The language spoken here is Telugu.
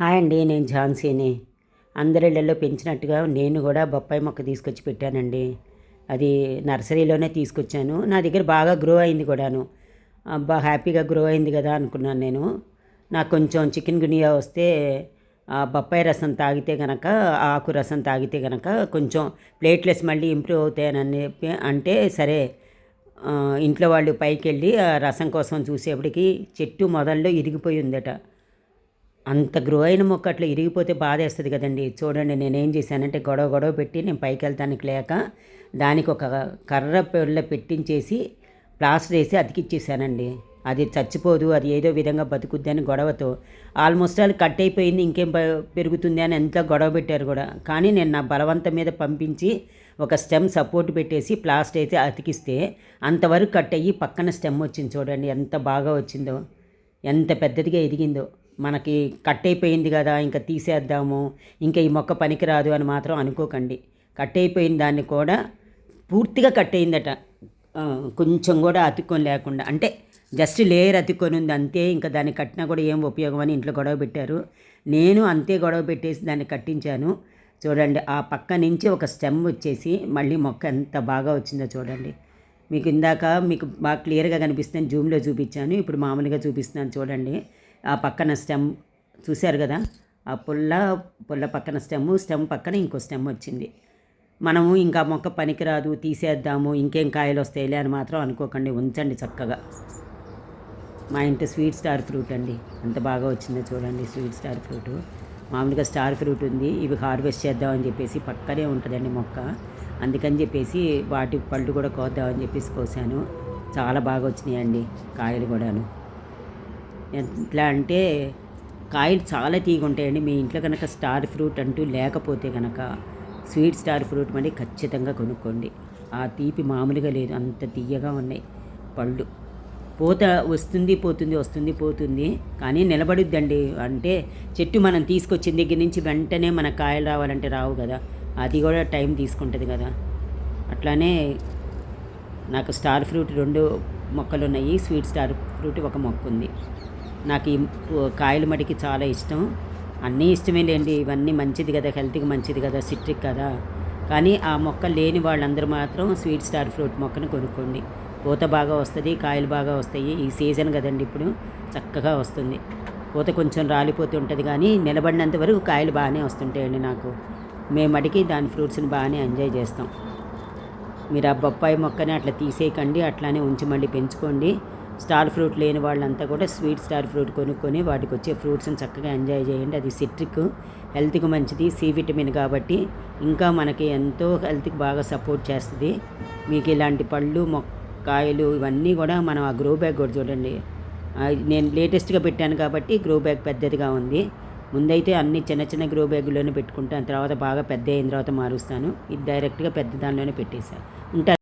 హాయ్ అండి నేను ఝాన్సీని. అందరిళ్ళల్లో పెంచినట్టుగా నేను కూడా బొప్పాయి మొక్క తీసుకొచ్చి పెట్టానండి. అది నర్సరీలోనే తీసుకొచ్చాను. నా దగ్గర బాగా గ్రో అయింది కూడాను. అబ్బా హ్యాపీగా గ్రో అయింది కదా అనుకున్నాను నేను. నాకు కొంచెం చికెన్ గునియా వస్తే బొప్పాయి రసం తాగితే కనుక ఆకు రసం తాగితే కనుక కొంచెం ప్లేట్లెస్ మళ్ళీ ఇంప్రూవ్ అవుతాయని చెప్పి అంటే సరే ఇంట్లో వాళ్ళు పైకి వెళ్ళి ఆ రసం కోసం చూసేప్పటికి చెట్టు మొదల్లో ఇరిగిపోయి ఉందట. అంత గ్రో అయిన మొక్క అట్లా ఇరిగిపోతే బాధేస్తుంది కదండి. చూడండి నేనేం చేశానంటే గొడవ గొడవ పెట్టి నేను పైకి వెళ్తానికి లేక దానికి ఒక కర్ర పెళ్ళ పెట్టించేసి ప్లాస్టర్ వేసి అతికిచ్చేసానండి అది చచ్చిపోదు అది ఏదో విధంగా బతుకుద్ది అని గొడవతో. ఆల్మోస్ట్ అది కట్ అయిపోయింది ఇంకేం ప- పెరుగుతుంది అని ఎంత గొడవ పెట్టారు కూడా. కానీ నేను నా బలవంతం మీద పంపించి ఒక స్టెమ్ సపోర్ట్ పెట్టేసి ప్లాస్టర్ అయితే అతికిస్తే అంతవరకు కట్ అయ్యి పక్కన స్టెమ్ వచ్చింది చూడండి ఎంత బాగా వచ్చిందో ఎంత పెద్దదిగా ఎదిగిందో. మనకి కట్ అయిపోయింది కదా ఇంకా తీసేద్దాము ఇంకా ఈ మొక్క పనికిరాదు అని మాత్రం అనుకోకండి. కట్ అయిపోయిన దాన్ని కూడా పూర్తిగా కట్ అయిందట కొంచెం కూడా అతుక్కొని లేకుండా అంటే జస్ట్ లేయర్ అతుక్కొని ఉంది అంతే ఇంకా దాన్ని కట్టినా కూడా ఏం ఉపయోగం అని ఇంట్లో గొడవ పెట్టారు. నేను అంతే గొడవ పెట్టేసి దాన్ని కట్టించాను. చూడండి ఆ పక్క నుంచి ఒక స్టెమ్ వచ్చేసి మళ్ళీ మొక్క ఎంత బాగా వచ్చిందో చూడండి. మీకు ఇందాక మీకు బాగా క్లియర్గా కనిపిస్తుంది జూమ్లో చూపించాను. ఇప్పుడు మామూలుగా చూపిస్తున్నాను చూడండి. ఆ పక్కన స్టెమ్ చూశారు కదా? ఆ పుల్ల పుల్ల పక్కన స్టెమ్ స్టెమ్ పక్కన ఇంకో స్టెమ్ వచ్చింది. మనము ఇంకా మొక్క పనికిరాదు తీసేద్దాము ఇంకేం కాయలు వస్తాయిలే అని మాత్రం అనుకోకండి. ఉంచండి చక్కగా. మా ఇంటి స్వీట్ స్టార్ ఫ్రూట్ అండి. ఎంత బాగా వచ్చిందో చూడండి స్వీట్ స్టార్ ఫ్రూట్. మామూలుగా స్టార్ ఫ్రూట్ ఉంది. ఇవి హార్వెస్ట్ చేద్దామని చెప్పేసి పక్కనే ఉంటుందండి మొక్క. అందుకని చెప్పేసి వాటి పళ్ళు కూడా కోద్దామని చెప్పేసి కోసాను. చాలా బాగా వచ్చినాయండి కాయలు కూడాను. ఎట్లా అంటే కాయలు చాలా తీగ ఉంటాయండి. మీ ఇంట్లో కనుక స్టార్ ఫ్రూట్ అంటూ లేకపోతే కనుక స్వీట్ స్టార్ ఫ్రూట్ మరి ఖచ్చితంగా కొనుక్కోండి. ఆ తీపి మామూలుగా లేదు. అంత తీయగా ఉన్నాయి పళ్ళు. పూత వస్తుంది పోతుంది వస్తుంది పోతుంది కానీ నిలబడుద్దండి. అంటే చెట్టు మనం తీసుకొచ్చిన దగ్గర నుంచి వెంటనే మన కాయలు రావాలంటే రావు కదా. అది కూడా టైం తీసుకుంటుంది కదా. అట్లానే నాకు స్టార్ ఫ్రూట్ రెండు మొక్కలు ఉన్నాయి స్వీట్ స్టార్ ఫ్రూట్ ఒక మొక్క ఉంది. నాకు ఈ కాయలు మడికి చాలా ఇష్టం. అన్నీ ఇష్టమే లేండి ఇవన్నీ మంచిది కదా హెల్త్కి మంచిది కదా సిట్రిక్ కదా. కానీ ఆ మొక్క లేని వాళ్ళందరూ మాత్రం స్వీట్ స్టార్ ఫ్రూట్ మొక్కను కొనుక్కోండి. పూత బాగా వస్తుంది కాయలు బాగా వస్తాయి. ఈ సీజన్ కదండి ఇప్పుడు చక్కగా వస్తుంది. పూత కొంచెం రాలిపోతూ ఉంటుంది కానీ నిలబడినంత వరకు కాయలు బాగానే వస్తుంటాయండి నాకు. మేము అడిగి దాని ఫ్రూట్స్ని బాగానే ఎంజాయ్ చేస్తాం. మీరు ఆ బొప్పాయి మొక్కని అట్లా తీసేయకండి అట్లానే ఉంచి మళ్ళీ పెంచుకోండి. స్టార్ ఫ్రూట్ లేని వాళ్ళంతా కూడా స్వీట్ స్టార్ ఫ్రూట్ కొనుక్కొని వాటికి వచ్చే ఫ్రూట్స్ని చక్కగా ఎంజాయ్ చేయండి. అది సిట్రిక్ హెల్త్కి మంచిది సి విటమిన్ కాబట్టి ఇంకా మనకి ఎంతో హెల్త్కి బాగా సపోర్ట్ చేస్తుంది. మీకు ఇలాంటి పళ్ళు మొక్కాయలు ఇవన్నీ కూడా మనం ఆ గ్రో బ్యాగ్ కూడా చూడండి. నేను లేటెస్ట్గా పెట్టాను కాబట్టి గ్రో బ్యాగ్ పెద్దదిగా ఉంది. ముందైతే అన్ని చిన్న చిన్న గ్రో బ్యాగుల్లోనే పెట్టుకుంటాను. తర్వాత బాగా పెద్ద అయిన తర్వాత మారుస్తాను. ఇది డైరెక్ట్గా పెద్ద దానిలోనే పెట్టేశాను ఉంటాను